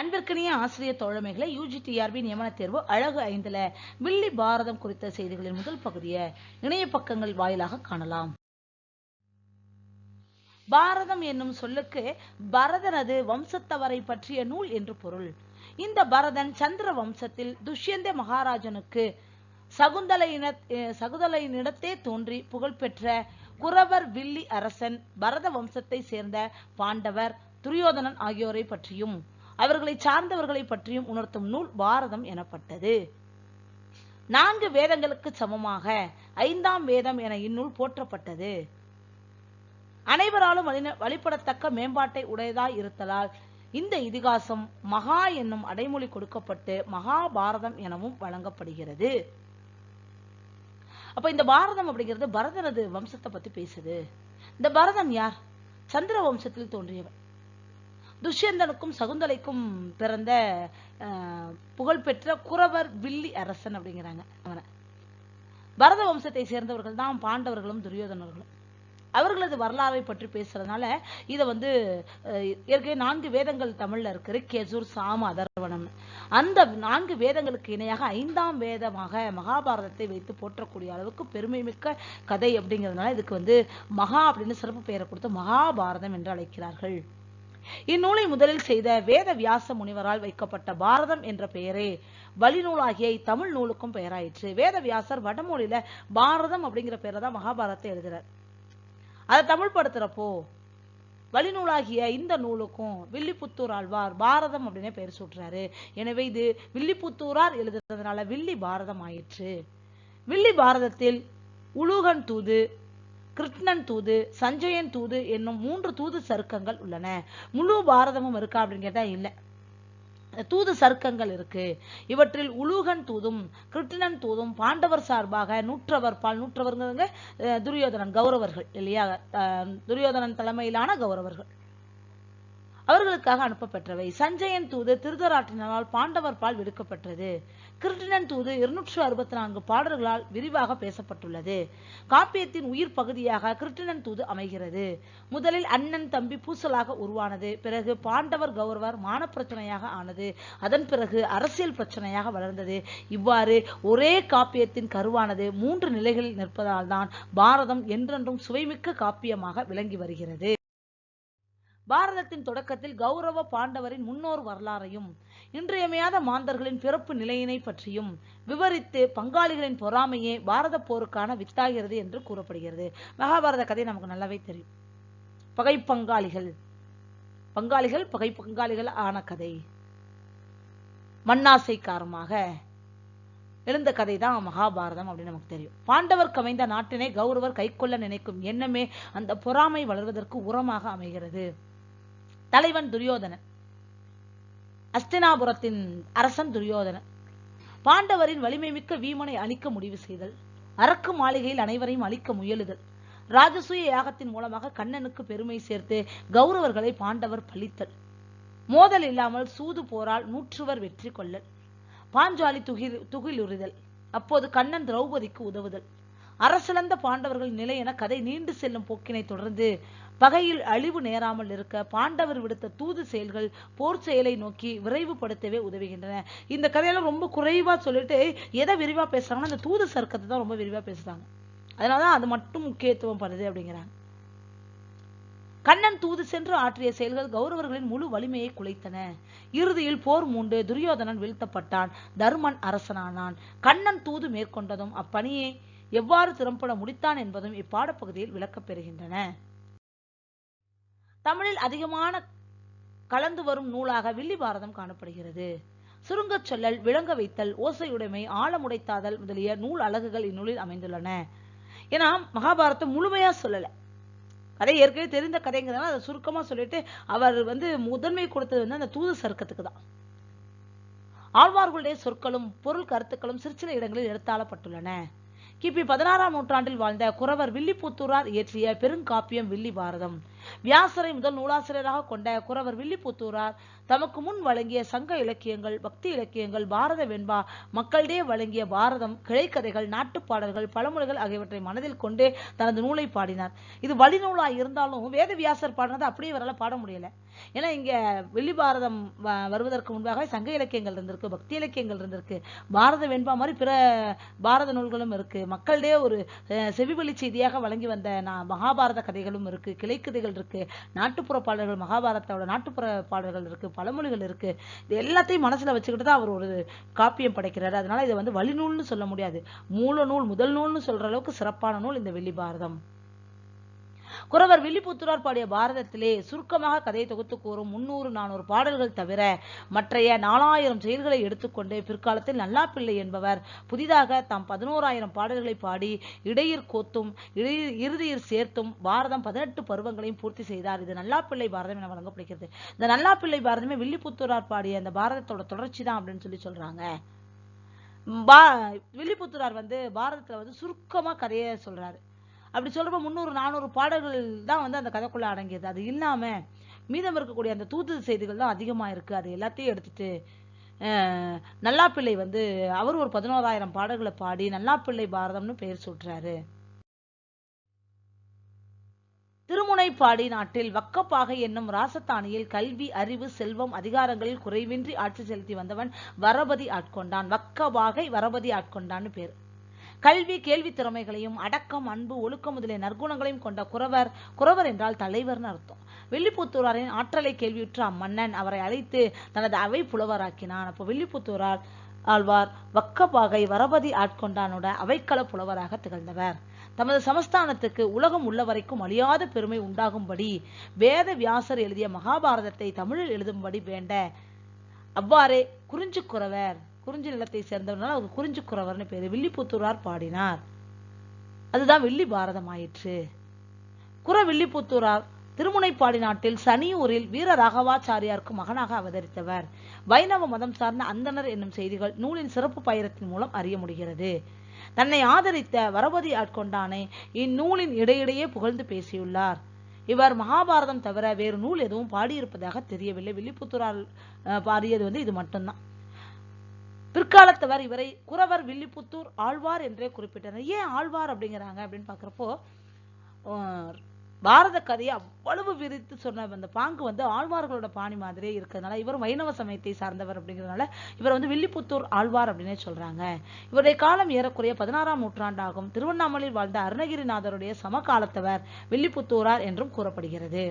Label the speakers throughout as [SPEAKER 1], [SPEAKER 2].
[SPEAKER 1] அன்பிற்கினிய ஆசிரியர் தோழமைகளை யூஜிடிஆர்பி நியமன தேர்வு அழகு ஐந்துல வில்லி பாரதம் குறித்த செய்திகளின் முதல் பகுதியை இணைய பக்கங்கள் வாயிலாக காணலாம். பாரதம் என்னும் சொல்லுக்கு பரதனது வம்சத்தவரை பற்றிய நூல் என்று பொருள். இந்த பரதன் சந்திர வம்சத்தில் துஷ்யந்த மகாராஜனுக்கு சகுந்தலையின சகுந்தலையினிடத்தே தோன்றி புகழ்பெற்ற குரவர் வில்லி அரசன் பரத வம்சத்தை சேர்ந்த பாண்டவர் துரியோதனன் ஆகியோரை பற்றியும் அவர்களை சார்ந்தவர்களை பற்றியும் உணர்த்தும் நூல் பாரதம் எனப்பட்டது. நான்கு வேதங்களுக்கு சமமாக ஐந்தாம் வேதம் என இந்நூல் போற்றப்பட்டது. அனைவராலும் வழிபடத்தக்க மேம்பாட்டை உடையதாய் இருத்தலால் இந்த இதிகாசம் மகா என்னும் அடைமொழி கொடுக்கப்பட்டு மகாபாரதம் எனவும் வழங்கப்படுகிறது. அப்ப இந்த பாரதம் அப்படிங்கிறது பரதனது வம்சத்தை பத்தி பேசுது. இந்த பரதன் யார்? சந்திர வம்சத்தில் தோன்றியவர். துஷ்யந்தனுக்கும் சகுந்தலைக்கும் பிறந்த புகழ்பெற்ற குறவர் வில்லி அரசன் அப்படிங்கிறாங்க அவனை. பரத வம்சத்தை சேர்ந்தவர்கள் தான் பாண்டவர்களும் துரியோதனர்களும். அவர்களது வரலாறை பற்றி பேசுறதுனால இதை வந்து ஏற்கனவே நான்கு வேதங்கள் தமிழ்ல இருக்கிற கேசூர் சாம அதர்வனம் அந்த நான்கு வேதங்களுக்கு இணையாக ஐந்தாம் வேதமாக மகாபாரதத்தை வைத்து போற்றக்கூடிய அளவுக்கு பெருமை மிக்க கதை அப்படிங்கிறதுனால இதுக்கு வந்து மகா அப்படின்னு சிறப்பு பெயரை கொடுத்து மகாபாரதம் என்று அழைக்கிறார்கள். இந்நூலை முதலில் செய்த வேத வியாச முனிவரால் வைக்கப்பட்ட பாரதம் என்ற பெயரே. வழிநூலாகிய தமிழ் நூலுக்கும் பெயராயிற்று. வேத வியாசர் வடமொழியில பாரதம் அப்படிங்கிற பெயரை தான் மகாபாரதத்தை எழுதுறார். அதை தமிழ் படுத்துறப்போ வழிநூலாகிய இந்த நூலுக்கும் வில்லிபுத்தூர் ஆழ்வார் பாரதம் அப்படின்னு பெயர் சூட்டுறாரு. எனவே இது வில்லிபுத்தூரார் எழுதுறதுனால வில்லி பாரதம் ஆயிற்று. வில்லி பாரதத்தில் உலூகன் தூது கிருஷ்ணன் தூது சஞ்சயன் தூது என்னும் மூன்று தூது சருக்கங்கள் உள்ளன. முழு பாரதமும் இருக்கா அப்படின்னு கேட்டால் இல்லை. தூது சர்க்கங்கள் இருக்கு. இவற்றில் உலூகன் தூதும் கிருட்டிணன் தூதும் பாண்டவர் சார்பாக நூற்றவர் பால் நூற்றவர்ங்கிறவங்க துரியோதனன் கௌரவர்கள் இல்லையா? துரியோதனன் தலைமையிலான கௌரவர்கள். அவர்களுக்காக அனுப்பப்பெற்றவை. சஞ்சயன் தூது திருதராட்டினால் பாண்டவர் பால் விடுக்கப்பட்டது கிருட்டிணன் தூது இருநூற்று அறுபத்தி நான்கு பாடல்களால் விரிவாக பேசப்பட்டுள்ளது. காப்பியத்தின் உயிர் பகுதியாக கிருட்டிணன் தூது அமைகிறது. முதலில் அண்ணன் தம்பி பூசலாக உருவானது பிறகு பாண்டவர் கௌரவர் மான பிரச்சனையாக ஆனது அதன் பிறகு அரசியல் பிரச்சனையாக வளர்ந்தது. இவ்வாறு ஒரே காப்பியத்தின் கருவானது மூன்று நிலைகளில் நிற்பதால் தான் பாரதம் என்றென்றும் சுவைமிக்க காப்பியமாக விளங்கி வருகிறது. பாரதத்தின் தொடக்கத்தில் கௌரவ பாண்டவரின் முன்னோர் வரலாறையும் இன்றியமையாத மாந்தர்களின் பிறப்பு நிலையினை பற்றியும் விவரித்து பங்காளிகளின் பொறாமையே பாரத போருக்கான வித்தாகிறது என்று கூறப்படுகிறது. மகாபாரத கதை நமக்கு நல்லாவே தெரியும். பகை பங்காளிகள். பங்காளிகள் பகை பங்காளிகள் ஆன கதை. மண்ணாசை காரணமாக எழுந்த கதை தான் மகாபாரதம் அப்படின்னு நமக்கு தெரியும். பாண்டவர் கமைந்த நாட்டினை கௌரவர் கைக்கொள்ள நினைக்கும் எண்ணமே அந்த பொறாமை வளர்வதற்கு உரமாக அமைகிறது. தலைவன் துரியோதனன். அஸ்தினாபுரத்தின் அரசன் துரியோதனன். பாண்டவரின் வலிமை மிக்க வீமனை அழிக்க முடிவு செய்தல். அரக்கு மாளிகையில் அனைவரையும் அழிக்க முயலுதல். ராஜசூய யாகத்தின் மூலமாக கண்ணனுக்கு பெருமை சேர்த்து கௌரவர்களை பாண்டவர் பழித்தல். மோதல் இல்லாமல் சூது போரால் நூற்றுவர் வெற்றி கொள்ளல். பாஞ்சாலி துகில் துகிலுறுதல். அப்போது கண்ணன் திரௌபதிக்கு உதவுதல். அரசிழந்த பாண்டவர்கள் நிலை என கதை நீண்டு செல்லும் போக்கினை தொடர்ந்து பகையில் அழிவு நேராமல் இருக்க பாண்டவர் விடுத்த தூது செயல்கள் போர் செயலை நோக்கி விரைவுபடுத்தவே உதவுகின்றன. இந்த கதையெல்லாம் ரொம்ப குறைவா சொல்லிட்டு எதை விரிவா பேசுறாங்கன்னா அந்த தூது சர்க்கத்தை தான் ரொம்ப விரிவா பேசுறாங்க. அதனாலதான் அது மட்டும் முக்கியத்துவம் படுது அப்படிங்கிறாங்க. கண்ணன் தூது சென்று ஆற்றிய செயல்கள் கௌரவர்களின் முழு வலிமையை குலைத்தன. இறுதியில் போர் மூண்டு துரியோதனன் வீழ்த்தப்பட்டான். தருமன் அரசனானான். கண்ணன் தூது மேற்கொண்டதும் அப்பணியை எவ்வாறு திறம்பட முடித்தான் என்பதும் இப்பாடப்பகுதியில் விளக்கப் பெறுகின்றன. தமிழில் அதிகமான கலந்து வரும் நூலாக வில்லி பாரதம் காணப்படுகிறது. சுருங்கச் சொல்லல் விளங்க வைத்தல் ஓசையுடைமை ஆழமுடைத்தாதல் முதலிய நூல் அலகுகள் இந்நூலில் அமைந்துள்ளன. ஏன்னா மகாபாரதம் முழுமையா சொல்லல. கதை ஏற்கனவே தெரிந்த கதைங்கிறதுனால அதை சுருக்கமா சொல்லிட்டு அவர் வந்து முதன்மை கொடுத்தது வந்து அந்த தூது சர்க்கத்துக்கு தான். ஆழ்வார்களுடைய சொற்களும் பொருள் கருத்துக்களும் சிற்சில இடங்களில் எடுத்தாளப்பட்டுள்ளன. கிபி பதினாறாம் நூற்றாண்டில் வாழ்ந்த குறவர் வில்லிபுத்தூரார் இயற்றிய பெருங்காப்பியம் வில்லி பாரதம் வியாசரை முதல் நூலாசிரியராக கொண்ட குறவர் வில்லிபுத்தூரார் தமக்கு முன் வழங்கிய சங்க இலக்கியங்கள் பக்தி இலக்கியங்கள் பாரத வெண்பா மக்களிடையே வழங்கிய பாரதம் கிளைக்கதைகள் நாட்டுப்பாடல்கள் பழமொழிகள் ஆகியவற்றை மனதில் கொண்டு தனது நூலை பாடினார். இது வழிநூலாக இருந்தாலும் வேதவியாசர் பாடினதை அப்படியே இவரால் பாட முடியல. ஏன்னா இங்கே வெள்ளி பாரதம் வருவதற்கு முன்பாகவே சங்க இலக்கியங்கள் இருந்திருக்கு பக்தி இலக்கியங்கள் இருந்திருக்கு பாரத வெண்பா மாதிரி பிற பாரத நூல்களும் இருக்கு மக்களிடையே ஒரு அஹ், செவிவழி செய்தியாக வழங்கி வந்த நா- மகாபாரத கதைகளும் இருக்கு கிளைக்கதைகள் இருக்கு. நாட்டுப்புற பாடல்கள் மகாபாரதத்தோட நாட்டுப்புற பாடல்கள் இருக்கு பழமொழிகள் இருக்கு. இது எல்லாத்தையும் மனசுல வச்சுக்கிட்டு தான் அவர் ஒரு காப்பியம் படைக்கிறாரு. அதனால இதை வந்து வழிநூல்னு சொல்ல முடியாது. மூல நூல் முதல் நூல்னு சொல்ற அளவுக்கு சிறப்பான நூல் இந்த வெள்ளி பாரதம். குறவர் வில்லிபுத்தூரார் பாடிய பாரதத்திலே சுருக்கமாக கதையை தொகுத்து கூறும் முன்னூறு நானூறு பாடல்கள் தவிர மற்றைய நாலாயிரம் செயல்களை எடுத்துக்கொண்டு பிற்காலத்தில் நல்லாப்பிள்ளை என்பவர் புதிதாக தாம் பதினோராயிரம் பாடல்களை பாடி இடையிற் கோத்தும் இறுதியில் சேர்த்தும் பாரதம் பதினெட்டு பருவங்களையும் பூர்த்தி செய்தார். இது நல்லாப்பிள்ளை பாரதம் என வழங்கப்படுகிறது. இந்த நல்லா பிள்ளை பாரதமே வில்லிபுத்தூரார் பாடிய அந்த பாரதத்தோட தொடர்ச்சி தான் அப்படின்னு சொல்லி சொல்றாங்க. பா வில்லிபுத்தூரார் வந்து பாரதத்துல வந்து சுருக்கமா கதையை சொல்றாரு. அப்படி சொல்கிறப்ப முந்நூறு நானூறு பாடல்கள் தான் வந்து அந்த கதைக்குள்ள அடங்கியது. அது இல்லாம மீதம் இருக்கக்கூடிய அந்த தூது செய்திகள் தான் அதிகமா இருக்கு. அது எல்லாத்தையும் எடுத்துட்டு நல்லாப்பிள்ளை வந்து அவர் ஒரு பதினோராயிரம் பாடல்களை பாடி நல்லாப்பிள்ளை பாரதம்னு பெயர் சூட்டுறாரு. திருமுனைப்பாடி நாட்டில் வக்கப்பாகை என்னும் ராசத்தானியில் கல்வி அறிவு செல்வம் அதிகாரங்களில் குறைவின்றி ஆட்சி செலுத்தி வந்தவன் வரபதி ஆட்கொண்டான். வக்கபாகை வரபதி ஆட்கொண்டான்னு பேர். கல்வி கேள்வி திறமைகளையும் அடக்கம் அன்பு ஒழுக்கம் முதலிய நற்குணங்களையும் கொண்ட குறவர் குறவர் என்றால் தலைவர்னு அர்த்தம். வெள்ளிப்புத்தூராரின் ஆற்றலை கேள்வியுற்ற அம்மன்னன் அவரை அழைத்து தனது அவை புலவராக்கினான். அப்போ வில்லிபுத்தூரார் ஆழ்வார் வக்கபாகை வரபதி ஆட்கொண்டானோட அவைக்கள புலவராக திகழ்ந்தவர். தமது சமஸ்தானத்துக்கு உலகம் உள்ளவரைக்கும் அழியாத பெருமை உண்டாகும்படி வேத வியாசர் எழுதிய மகாபாரதத்தை தமிழில் எழுதும்படி வேண்ட அவ்வாறே குறிஞ்சுக்குறவர் குறிஞ்சி நிலத்தை சேர்ந்தவர்னால அவர் குறிஞ்சிக்குறவர்னு பேரு. வில்லிபுத்தூரார் பாடினார். அதுதான் வில்லி பாரதம் ஆயிற்று குற வில்லிபுத்தூரார் திருமுனைப்பாடி நாட்டில் சனியூரில் வீர ராகவாச்சாரியாருக்கு மகனாக அவதரித்தவர். வைணவ மதம் சார்ந்த அந்தனர் என்னும் செய்திகள் நூலின் சிறப்பு பயிரத்தின் மூலம் அறிய முடிகிறது. தன்னை ஆதரித்த வரபதி ஆட்கொண்டானை இந்நூலின் இடையிடையே புகழ்ந்து பேசியுள்ளார். இவர் மகாபாரதம் தவிர வேறு நூல் எதுவும் பாடியிருப்பதாக தெரியவில்லை. வில்லிபுத்தூரால் பாடியது வந்து இது மட்டும்தான். பிற்காலத்தவர் இவரை குறவர் வில்லிபுத்தூர் ஆழ்வார் என்றே குறிப்பிட்டனர். ஏன் ஆழ்வார் அப்படிங்கிறாங்க அப்படின்னு பார்க்குறப்போ பாரத கதையை அவ்வளவு விரித்து சொன்ன அந்த பாங்கு வந்து ஆழ்வார்களோட பாணி மாதிரியே இருக்கிறதுனால இவர் வைணவ சமயத்தை சார்ந்தவர் அப்படிங்கிறதுனால இவர் வந்து வில்லிபுத்தூர் ஆழ்வார் அப்படின்னே சொல்றாங்க. இவருடைய காலம் ஏறக்குறைய பதினாறாம் நூற்றாண்டாகும். திருவண்ணாமலையில் வாழ்ந்த அருணகிரிநாதருடைய சமகாலத்தவர் வில்லிபுத்தூரார் என்றும் கூறப்படுகிறது.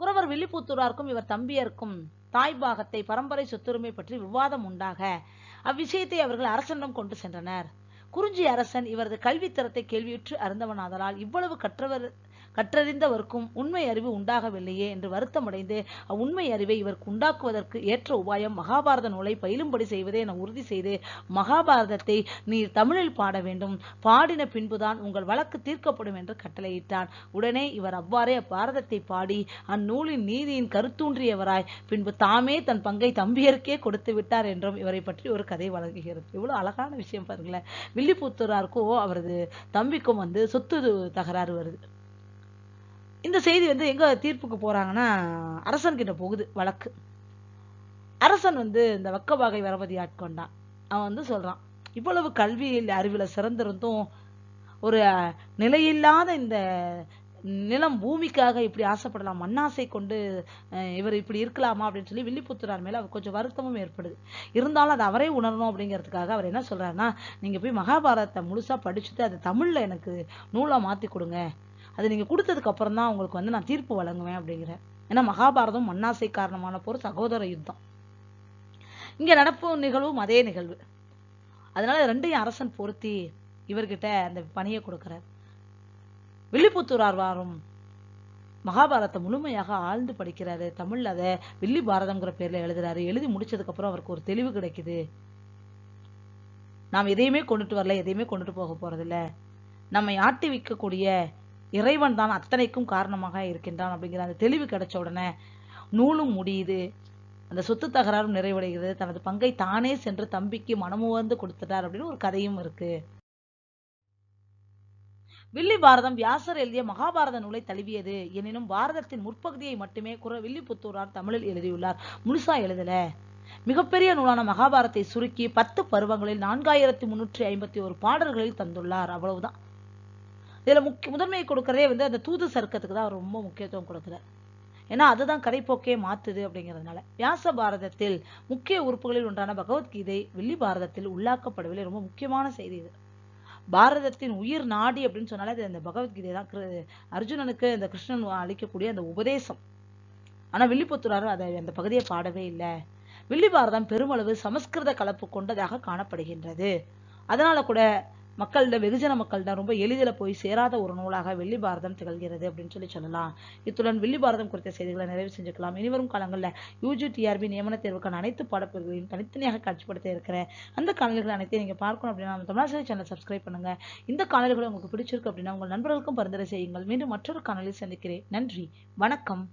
[SPEAKER 1] குறவர் வில்லிபுத்தூராருக்கும் இவர் தம்பியருக்கும் தாய் பாகத்தை பரம்பரை சொத்துரிமை பற்றி விவாதம் உண்டாக. அவ்விஷயத்தை அவர்கள் அரசனிடம் கொண்டு சென்றனர். குறிஞ்சி அரசன் இவரது கல்வித்தரத்தை கேள்வியுற்று அருந்தவனாதலால் இவ்வளவு கற்றவர் கற்றறிந்தவர்க்கும் உண்மை அறிவு உண்டாகவில்லையே என்று வருத்தமடைந்து அவ்வுண்மை அறிவை இவருக்கு உண்டாக்குவதற்கு ஏற்ற உபாயம் மகாபாரத நூலை பயிலும்படி செய்வதே என உறுதி செய்து மகாபாரதத்தை நீர் தமிழில் பாட வேண்டும். பாடின பின்புதான் உங்கள் வழக்கு தீர்க்கப்படும் என்று கட்டளையிட்டான். உடனே இவர் அவ்வாறே பாரதத்தை பாடி அந்நூலின் நீதியின் கருத்தூன்றியவராய் பின்பு தாமே தன் பங்கை தம்பியருக்கே கொடுத்து விட்டார் என்றும் இவரை பற்றி ஒரு கதை வழங்குகிறது. இவ்வளவு அழகான விஷயம் பாருங்களேன். வில்லிபுத்தூராருக்கும் அவரது தம்பிக்கும் வந்து சொத்து தகராறு வருது. இந்த செய்தி வந்து எங்க தீர்ப்புக்கு போறாங்கன்னா அரசன்கிட்ட போகுது வழக்கு. அரசன் வந்து இந்த வக்கபாகை வரபதி ஆட்கொண்டான் அவன் வந்து சொல்றான் இவ்வளவு கல்வியில் அறிவில் சிறந்திருந்தும் ஒரு நிலையில்லாத இந்த நிலம் பூமிக்காக இப்படி ஆசைப்படலாம் மண்ணாசை கொண்டு இவர் இப்படி இருக்கலாமா அப்படின்னு சொல்லி வில்லிபுத்தூரார் மேல அவர் கொஞ்சம் வருத்தமும் ஏற்படுது. இருந்தாலும் அதை அவரே உணரணும் அப்படிங்கிறதுக்காக அவர் என்ன சொல்றாருன்னா நீங்க போய் மகாபாரதத்தை முழுசா படிச்சுட்டு அதை தமிழ்ல எனக்கு நூலாக மாத்தி கொடுங்க. அது நீங்கள் கொடுத்ததுக்கு அப்புறம் தான் உங்களுக்கு வந்து நான் தீர்ப்பு வழங்குவேன் அப்படிங்கிறேன். ஏன்னா மகாபாரதம் மண்ணாசை காரணமான போர் சகோதர யுத்தம். இங்கே நடப்பு நிகழ்வும் அதே நிகழ்வு. அதனால ரெண்டையும் அரசன் பொருத்தி இவர்கிட்ட அந்த பணியை கொடுக்கிறார். வில்லிபுத்தூர் ஆர்வாரும் மகாபாரதத்தை முழுமையாக ஆழ்ந்து படிக்கிறாரு. தமிழ்ல அதை வில்லி பாரதம்ங்கிற பேர்ல எழுதுறாரு. எழுதி முடிச்சதுக்கு அப்புறம் அவருக்கு ஒரு தெளிவு கிடைக்குது. நாம் எதையுமே கொண்டுட்டு வரல எதையுமே கொண்டுட்டு போக போறதில்ல. நம்மை ஆட்டி வைக்கக்கூடிய இறைவன் தான் அத்தனைக்கும் காரணமாக இருக்கின்றான் அப்படிங்கிற அந்த தெளிவு கிடைச்ச உடனே நூலும் முடியுது. அந்த சொத்து தகராறும் நிறைவடைகிறது. தனது பங்கை தானே சென்று தம்பிக்கு மனமுவர்ந்து கொடுத்துட்டார் அப்படின்னு ஒரு கதையும் இருக்கு. வில்லி பாரதம் வியாசர் எழுதிய மகாபாரத நூலை தழுவியது. எனினும் பாரதத்தின் முற்பகுதியை மட்டுமே குற வில்லிபுத்தூரார் தமிழில் எழுதியுள்ளார். முழுசா எழுதல. மிகப்பெரிய நூலான மகாபாரத்தை சுருக்கி பத்து பருவங்களில் நான்காயிரத்தி முன்னூற்றி ஐம்பத்தி ஒரு பாடல்களில் தந்துள்ளார். அவ்வளவுதான். இதுல முக்கிய முதன்மையை கொடுக்கறதே வந்து அந்த தூது சர்க்கத்துக்கு தான் ரொம்ப முக்கியத்துவம் கொடுக்குறார். ஏன்னா அதுதான் கடைப்போக்கே மாத்துது அப்படிங்கிறதுனால. வியாச பாரதத்தில் முக்கிய உறுப்புகளில் ஒன்றான பகவத்கீதை வில்லி பாரதத்தில் உள்ளாக்கப்படவில்லை ரொம்ப முக்கியமான செய்தி இது. பாரதத்தின் உயிர் நாடி அப்படின்னு சொன்னாலே அது அந்த பகவத்கீதை தான். கிரு- அர்ஜுனனுக்கு அந்த கிருஷ்ணன் அளிக்கக்கூடிய அந்த உபதேசம். ஆனா வில்லிபுத்தூரார் அதை அந்த பகுதியை பாடவே இல்லை. வில்லி பாரதம் பெருமளவு சமஸ்கிருத கலப்பு கொண்டதாக காணப்படுகின்றது. அதனால கூட மக்கள்கிட்ட வெகுஜன மக்கள்கிட்ட ரொம்ப எளிதில் போய் சேராத ஒரு நூலாக வெள்ளி பாரதம் திகழ்கிறது அப்படின்னு சொல்லி சொல்லலாம். இத்துடன் வெள்ளி பாரதம் குறித்த செய்திகளை நிறைவு செஞ்சுக்கலாம். இனிவரும் காலங்களில் யூஜி டிஆர்பி நியமன தேர்வுக்கான அனைத்து பாடப்பிரிவுகளையும் தனித்தனியாக காட்சிப்படுத்த இருக்கிறேன் அந்த காணொலிகள் அனைத்தையும் நீங்க பார்க்கணும் அப்படின்னா நம்ம தமிழாசிரியர் சேனல் சப்ஸ்கிரைப் பண்ணுங்க. இந்த காணொலிகளை உங்களுக்கு பிடிச்சிருக்கு அப்படின்னா உங்கள் நண்பர்களுக்கும் பரிந்துரை செய்யுங்கள். மீண்டும் மற்றொரு காணொலியில் சந்திக்கிறேன். நன்றி. வணக்கம்.